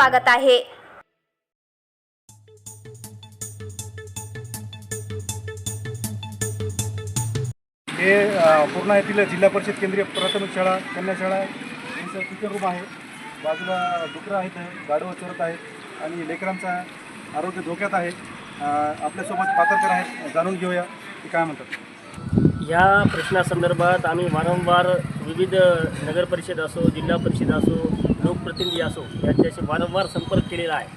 स्वागत आहे. हे पूर्णा येथील जिल्हा परिषद केंद्रीय प्राथमिक शाळा कन्या शाळा यांचं किचन रूम आहे. बाजूला डुकरं आहेत गाडवं चरत आहेत आणि लेकरांचा आरोग्य धोक्यात आहे. आपल्यासोबत पात्रकर आहेत जाणून घेऊया ते काय म्हणतात. या प्रश्नासंदर्भात आम्ही वारंवार विविध नगर परिषद असो जिल्हा परिषद असो लोकप्रतिनिधी असो यांच्याशी वारंवार संपर्क केलेला आहे.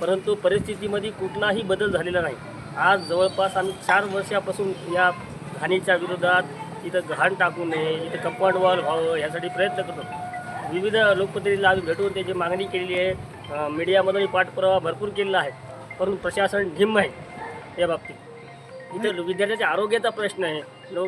परंतु परिस्थितीमध्ये कुठलाही बदल झालेला नाही. आज जवळपास आम्ही चार वर्षापासून या घाणीच्या विरोधात इथं घाण टाकू नये इथं कंपाऊंड वॉल व्हावं यासाठी प्रयत्न करतो. विविध लोकप्रतिनिधीला आम्ही भेटून त्याची मागणी केलेली आहे. मीडियामधूनही पाठपुरावा भरपूर केलेला आहे. परंतु प्रशासन ढिम्म आहे या बाबतीत. इथं विद्यार्थ्याच्या आरोग्याचा प्रश्न आहे. लो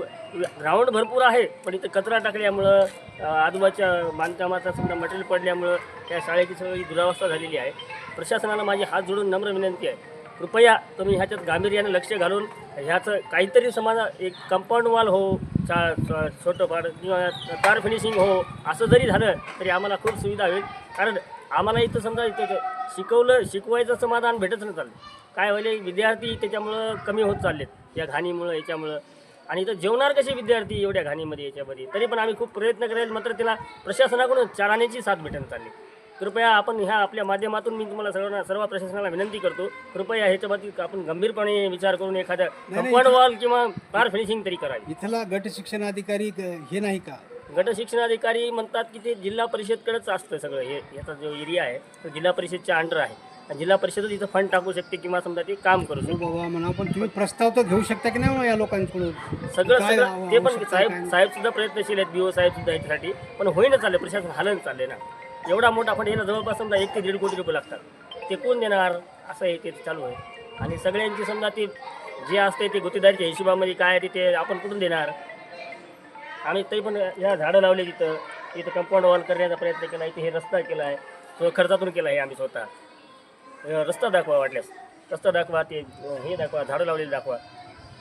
ग्राउंड भरपूर आहे पण इथं कचरा टाकल्यामुळं आजूबाजूच्या बांधकामाचा समजा मटेरियल पडल्यामुळं त्या शाळेची सगळी दुरावस्था झालेली आहे. प्रशासनाला माझी हात जोडून नम्र विनंती आहे. कृपया तुम्ही ह्याच्यात गांभीर्याने लक्ष घालून ह्याचं काहीतरी समाजा एक कंपाऊंड वॉल हो चा छोटं फार किंवा कार फिनिशिंग हो असं जरी झालं तरी आम्हाला खूप सुविधा होईल. कारण आम्हाला इथं समजा इथं शिकवलं शिकवायचं समाधान भेटत नाही चाललं काय व्हायले विद्यार्थी त्याच्यामुळं कमी होत चाललेत या घाणीमुळं याच्यामुळं. आणि इथं जेवणार कसे विद्यार्थी एवढ्या घाणीमध्ये याच्यामध्ये? तरी पण आम्ही खूप प्रयत्न करेल मात्र त्याला प्रशासनाकडून चाराण्याची साथ भेटत चालली. कृपया आपण ह्या आपल्या माध्यमातून मी तुम्हाला सर्वांना सर्व प्रशासनाला विनंती करतो कृपया ह्याच्या बाबतीत आपण गंभीरपणे विचार करून एखाद्या कंपाऊंड वॉल किंवा कार फिनिशिंग तरी करावी. इथला गट शिक्षण अधिकारी हे नाही का? गट शिक्षणाधिकारी म्हणतात की ते जिल्हा परिषदकडेच असतं सगळं. हे याचा जो एरिया आहे तो जिल्हा परिषदच्या अंडर आहे. आणि जिल्हा परिषदच इथं फंड टाकू शकते किंवा समजा ते काम करू हो शकते बाबा म्हणा पण तुम्ही प्रस्ताव तर घेऊ शकता की नाही मग या लोकांकडून? सगळं काय सगळं ते पण आवश्यकता साहेब काय? साहेब सुद्धा प्रयत्नशील आहेत बीओ साहेब सुद्धा याच्यासाठी. पण होईना चालले प्रशासन हालन चालले ना. एवढा मोठा फंड याला जवळपास समजा एक ते दीड कोटी रुपये लागतात. ते कोण देणार? असं आहे ते चालू आहे. आणि सगळ्यांची समजा ते जे असते ते गुत्तेदारीच्या हिशोबामध्ये काय आहे ते- ते आपण कुठून देणार? आम्ही ते पण ह्या झाडं लावले तिथं. इथं कंपाऊंड वॉल करण्याचा प्रयत्न केला इथे हे रस्ता केला आहे तो खर्चातून केला आहे आम्ही स्वतः. रस्ता दाखवा वाटल्यास. रस्ता दाखवा ते हे दाखवा झाडं लावलेली दाखवा.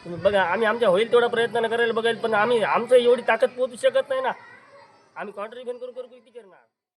तुम्ही बघा आम्ही आमच्या होईल तेवढा प्रयत्न करायला बघायला पण आम्ही आमचं एवढी ताकद पोहोचू शकत नाही ना. आम्ही कॉन्ट्रीब्युशन करू करू किती करणार